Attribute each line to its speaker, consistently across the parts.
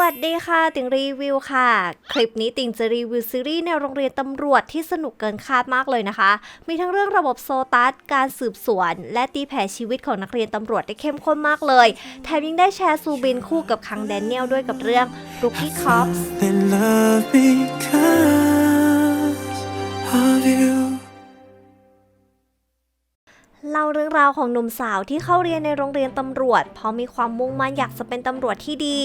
Speaker 1: วัสดีค่ะ ติงรีวิวค่ะ คลิปนี้ติงจะรีวิวซีรีส์ในโรงเรียนตำรวจที่สนุกเกินคาดมากเลยนะคะ มีทั้งเรื่องระบบโซตัส การสืบสวน และตีแผ่ชีวิตของนักเรียนตำรวจได้เข้มข้นมากเลย แถมยังได้แชร์ซูบินคู่กับคังแดเนียลด้วยกับเรื่อง Rookie Cops เรื่องราวของหนุ่มสาวที่เข้าเรียนในโรงเรียนตำรวจ เพราะมีความมุ่งมั่นอยากจะเป็นตำรวจที่ดี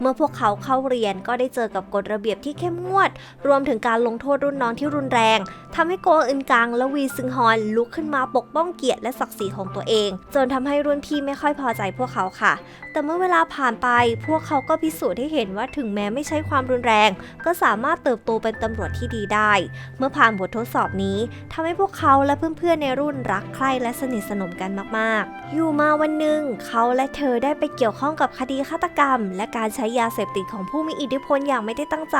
Speaker 1: เมื่อพวกเขาเข้าเรียนก็ได้เจอกับกฎระเบียบที่เข้มงวด รวมถึงการลงโทษรุ่นน้องที่รุนแรงทำให้โกอึนกังและวีซึงฮอนลุกขึ้นมาปกป้องเกียรติและศักดิ์ศรีของตัวเอง จนทำให้รุ่นพี่ไม่ค่อยพอใจพวกเขาค่ะ แต่เมื่อเวลาผ่านไป พวกเขาก็พิสูจน์ให้เห็นว่าถึงแม้ไม่ใช่ความรุนแรง ก็สามารถเติบโตเป็นตำรวจที่ดีได้ เมื่อผ่านบททดสอบนี้ทำให้พวกเขาและเพื่อนๆในรุ่นรักใคร่และสนิทสนมกันมากๆ อยู่มาวันหนึ่งเขาและเธอได้ไปเกี่ยวข้องกับคดีฆาตกรรม และการใช้ยาเสพติดของผู้มีอิทธิพลอย่างไม่ได้ตั้งใจ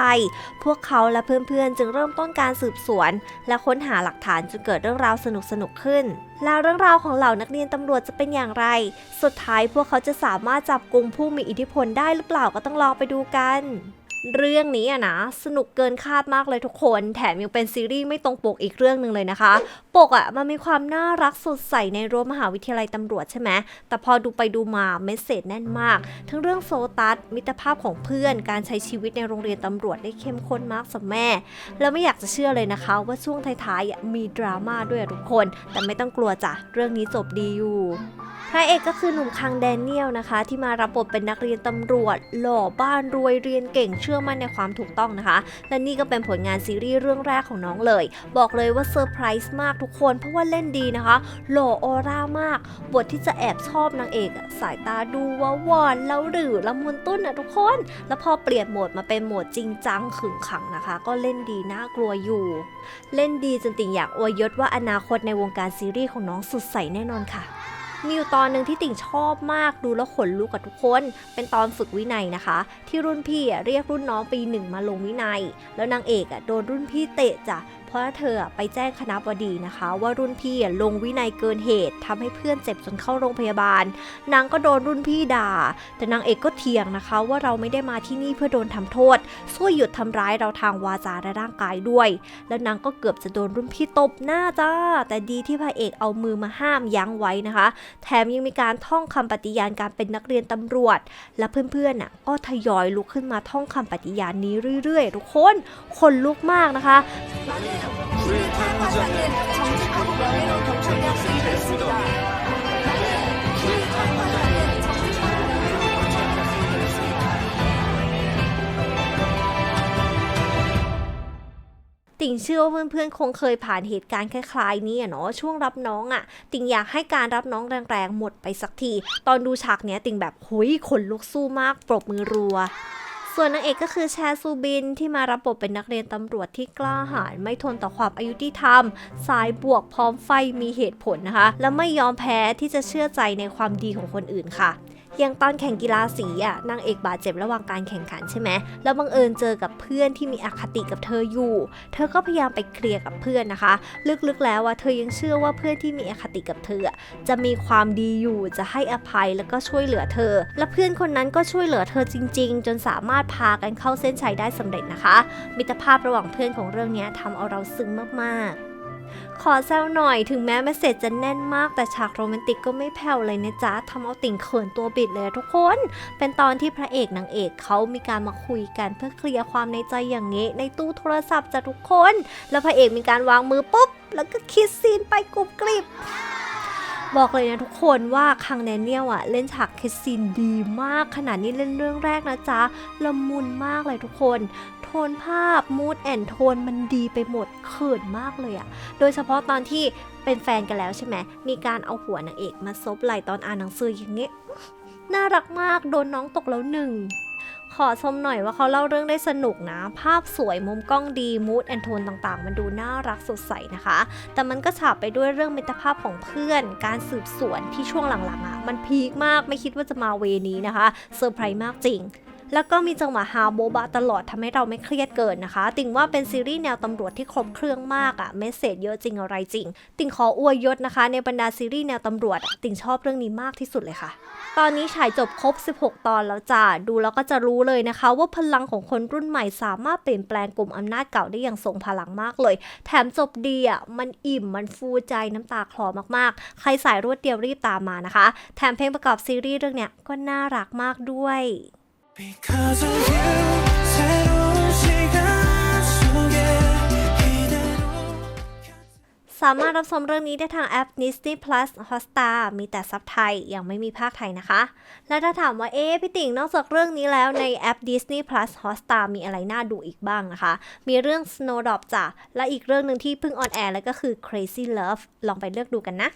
Speaker 1: พวกเขาและเพื่อนๆ จึงเริ่มต้นการสืบสวน และค้นหาหลักฐานจนเกิดเรื่องราวสนุกๆขึ้น แล้วเรื่องราวของเหล่านักเรียนตำรวจจะเป็นอย่างไร สุดท้ายพวกเขาจะสามารถจับกลุ่มผู้มีอิทธิพลได้หรือเปล่าก็ต้องลองไปดูกัน เรื่องนี้อะนะ สนุกเกินคาดมากเลยทุกคน แถมยังเป็นซีรีส์ไม่ตรงปกอีกเรื่องหนึ่งเลยนะคะ ปกอะมันมีความน่ารักสดใสในรั้วมหาวิทยาลัยตำรวจใช่ไหมแต่พอดูไปดูมาเมสเซจแน่นมาก ทั้งเรื่องโซตัสมิตรภาพของเพื่อนการใช้ชีวิตในโรงเรียนตำรวจได้เข้มข้นมากสำแม่ แล้วไม่อยากจะเชื่อเลยนะคะ ว่าช่วงท้ายๆมีดราม่าด้วยทุกคน แต่ไม่ต้องกลัวจ้ะเรื่องนี้จบดีอยู่ พระเอกก็คือหนุ่มคังแดเนียลนะคะ ที่มารับบทเป็นนักเรียนตำรวจ หล่อบ้านรวยเรียนเก่งเชื่อมั่นในความถูกต้องนะคะ และนี่ก็เป็นผลงานซีรีส์เรื่องแรกของน้องเลย บอกเลยว่าเซอร์ไพรส์มากทุกคน เพราะว่าเล่นดีนะคะ หล่อออร่ามาก บทที่จะแอบชอบนางเอกสายตาดูว่าวานแล้วหรือละมุนตุ้นอะทุกคน แล้วพอเปลี่ยนโหมดมาเป็นโหมดจริงจังขึงขังนะคะ ก็เล่นดีน่ากลัวอยู่ เล่นดีจนติ่งอยากอวยยศว่าอนาคตในวงการซีรีส์ของน้องสุดใสแน่นอนค่ะ มีอยู่ตอนหนึ่งที่ติ่งชอบมากดูแล้วขนลุกกับทุกคน เป็นตอนฝึกวินัยนะคะ ที่รุ่นพี่เรียกรุ่นน้องปีหนึ่งมาลงวินัย แล้วนางเอกโดนรุ่นพี่เตะจ้ะ เพราะเธอไปแจ้งคณะบดีนะคะ ว่ารุ่นพี่ลงวินัยเกินเหตุทำให้เพื่อนเจ็บจนเข้าโรงพยาบาล นางก็โดนรุ่นพี่ด่า แต่นางเอกก็เถียงนะคะ ว่าเราไม่ได้มาที่นี่เพื่อโดนทำโทษช่วยหยุดทำร้ายเราทางวาจาและร่างกายด้วย แล้วนางก็เกือบจะโดนรุ่นพี่ตบหน้าจ้า แต่ดีที่พระเอกเอามือมาห้ามยั้งไว้นะคะ แถมยังมีการท่องคำปฏิญาณการเป็นนักเรียนตำรวจ และเพื่อนๆน่ะก็ทยอยลุกขึ้นมาท่องคำปฏิญาณนี้เรื่อยๆ ทุกคน คนลุกมากนะคะติ่งเชื่อว่าเพื่อนๆคงเคยผ่านเหตุการณ์คล้ายๆนี้อะเนาะช่วงรับน้องอะ่ะ ติ่งอยากให้การรับน้องแรงๆหมดไปสักที ตอนดูฉากเนี้ยติ่งแบบหุยขนลุกสู้มากปรบมือรัว ส่วนนางเอกก็คือแชซูบินที่มารับบทเป็นนักเรียนตำรวจที่กล้าหาญไม่ทนต่อความอายุที่ทำสายบวกพร้อมไฟมีเหตุผลนะคะ และไม่ยอมแพ้ที่จะเชื่อใจในความดีของคนอื่นค่ะ อย่างตอนแข่งกีฬาสีอะนางเอกบาดเจ็บระหว่างการแข่งขันใช่ไหมแล้วบังเอิญเจอกับเพื่อนที่มีอคติกับเธออยู่ เธอก็พยายามไปเคลียร์กับเพื่อนนะคะ ลึกๆแล้วว่าเธอยังเชื่อว่าเพื่อนที่มีอคติกับเธอจะมีความดีอยู่จะให้อภัยแล้วก็ช่วยเหลือเธอ และเพื่อนคนนั้นก็ช่วยเหลือเธอจริง ๆ จนสามารถพากันเข้าเส้นชัยได้สำเร็จนะคะ มิตรภาพระหว่างเพื่อนของเรื่องนี้ทำเอาเราซึ้งมากๆ ขอแซวหน่อยถึงแม้เมสเซจจะแน่นมาก แต่ฉากโรแมนติกก็ไม่แผ่วเลยนะจ๊ะทำเอาติ่งเขินตัวบิดเลยทุกคน เป็นตอนที่พระเอกนางเอกเขามีการมาคุยกันเพื่อเคลียร์ความในใจอย่างนี้ในตู้โทรศัพท์จ้ะทุกคน แล้วพระเอกมีการวางมือปุ๊บ แล้วก็คิสซีนไปกรุบกริบบอกเลยนะทุกคนว่าคังแดเนียลอะเล่นฉากคิสซีนดีมากขนาดนี้เล่นเรื่องแรกนะจ๊ะละมุนมากเลยทุกคน โทนภาพมูดแอนโทนมันดีไปหมดเขินมากเลยอะโดยเฉพาะตอนที่เป็นแฟนกันแล้วใช่ไหมมีการเอาหัวนางเอกมาซบไหล่ตอนอ่านหนังสืออย่างเงี้ยน่ารักมากโดนน้องตกแล้วหนึ่งขอชมหน่อยว่าเขาเล่าเรื่องได้สนุกนะ ภาพสวยมุมกล้องดีมูดแอนโทนต่างๆ มันดูน่ารักสดใสนะคะ แต่มันก็ฉาบไปด้วยเรื่องมิตรภาพของเพื่อน การสืบสวนที่ช่วงหลังๆอะมันพีคมากไม่คิดว่าจะมาเวนี้นะคะเซอร์ไพรส์มากจริง แล้วก็มีจังหวะฮาโบบะตลอดทำให้เราไม่เครียดเกินนะคะ ติ่งว่าเป็นซีรีส์แนวตำรวจที่ครบเครื่องมากอะเมสเซจเยอะจริงอะไรจริง ติ่งขออวยยศนะคะ ในบรรดาซีรีส์แนวตำรวจอะติ่งชอบเรื่องนี้มากที่สุดเลยค่ะ ตอนนี้ฉายจบครบ 16 ตอนแล้วจ้าดูแล้วก็จะรู้เลยนะคะ ว่าพลังของคนรุ่นใหม่สามารถเปลี่ยนแปลงกลุ่มอำนาจเก่าได้อย่างทรงพลังมากเลย แถมจบดีอะมันอิ่มมันฟูใจน้ำตาคลอมากๆ ใครสายรวดเดียวรีบตามมานะคะ แถมเพลงประกอบซีรีส์เรื่องเนี้ยก็น่ารักมากด้วย สามารถรับชมเรื่องนี้ได้ทางแอป Disney Plus Hotstar มีแต่ซับไทย ยังไม่มีภาคไทยนะคะ และถ้าถามว่า เอ๊พี่ติ่งนอกจากเรื่องนี้แล้วในแอป Disney Plus Hotstar มีอะไรน่าดูอีกบ้างนะคะ มีเรื่อง Snowdrop จ้ะ และอีกเรื่องหนึ่งที่เพิ่งออนแอร์แล้วก็คือ Crazy Love ลองไปเลือกดูกันนะ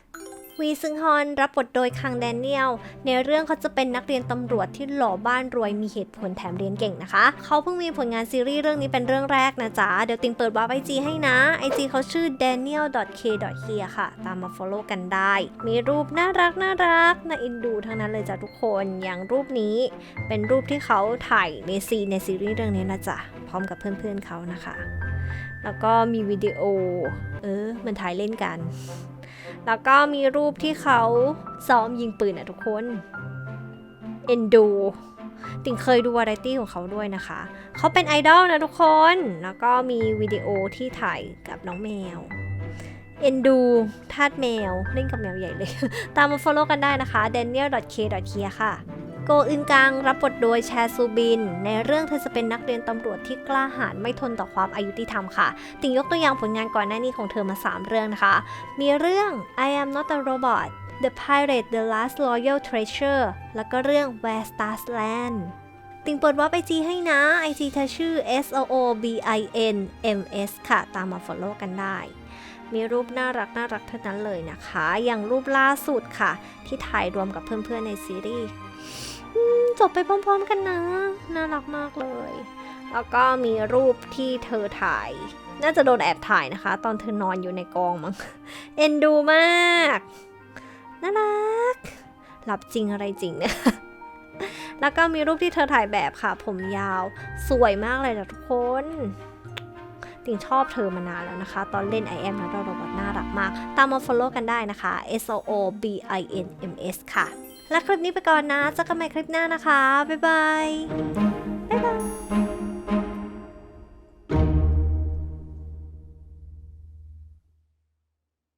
Speaker 1: วีซึงฮอนรับบทโดยคังแดเนียล ในเรื่องเขาจะเป็นนักเรียนตำรวจที่หล่อบ้านรวยมีเหตุผลแถมเรียนเก่งนะคะ เขาเพิ่งมีผลงานซีรีส์เรื่องนี้เป็นเรื่องแรกนะจ๊ะ เดี๋ยวติงเปิดวาร์ปไอจีให้นะไอจีเขาชื่อ daniel.k.here ค่ะ ตามมา follow กันได้ มีรูปน่ารักน่ารักน่าอินดูทั้งนั้นเลยจ้ะทุกคนอย่างรูปนี้ เป็นรูปที่เขาถ่ายในซีในซีรีส์เรื่องนี้นะจ๊ะพร้อมกับเพื่อนๆเขานะคะ แล้วก็มีวิดีโอ เออมันถ่ายเล่นกัน แล้วก็มีรูปที่เขาซ้อมยิงปืนอะทุกคนเอ็นดูติ่งเคยดูวาไรตี้ของเขาด้วยนะคะ เขาเป็นไอดอลนะทุกคน แล้วก็มีวิดีโอที่ถ่ายกับน้องแมว เอ็นดูทาดแมว เล่นกับแมวใหญ่เลย ตามมาฟอลโล่กันได้นะคะ daniel.k.k ค่ะ โกอึนกังรับบทโดยแชซูบิน ในเรื่องเธอจะเป็นนักเรียนตำรวจที่กล้าหาญไม่ทนต่อความอายุติธรรมค่ะ ติ่งยกตัวอย่างผลงานก่อนหน้านี้ของเธอมา 3 เรื่องนะคะ มีเรื่อง I am not a robot The Pirate the Last Royal Treasure แล้วก็เรื่อง Where Stars Land ติงเปิดว่าไปจีให้นะ IG เธอชื่อ S O O B I N M S ค่ะ ตามมา follow กันได้ มีรูปน่ารักน่ารักเท่านั้นเลยนะคะ อย่างรูปล่าสุดค่ะ ที่ถ่ายรวมกับเพื่อนๆในซีรีส์ จบไปพร้อมๆกันนะ น่ารักมากเลย แล้วก็มีรูปที่เธอถ่าย น่าจะโดนแอบถ่ายนะคะ ตอนเธอนอนอยู่ในกองมั้ง เอ็นดูมาก น่ารัก หลับจริงอะไรจริงเนี่ย แล้วก็มีรูปที่เธอถ่ายแบบค่ะ ผมยาว สวยมากเลยนะทุกคนติงชอบเธอมานานแล้วนะคะ ตอนเล่น I am not a robot น่ารักมาก ตามมา follow กันได้นะคะ S O O B I N M S ค่ะ และคลิปนี้ไปก่อนนะเจอกันใหม่คลิปหน้านะคะ บ๊ายบายบ๊ายบาย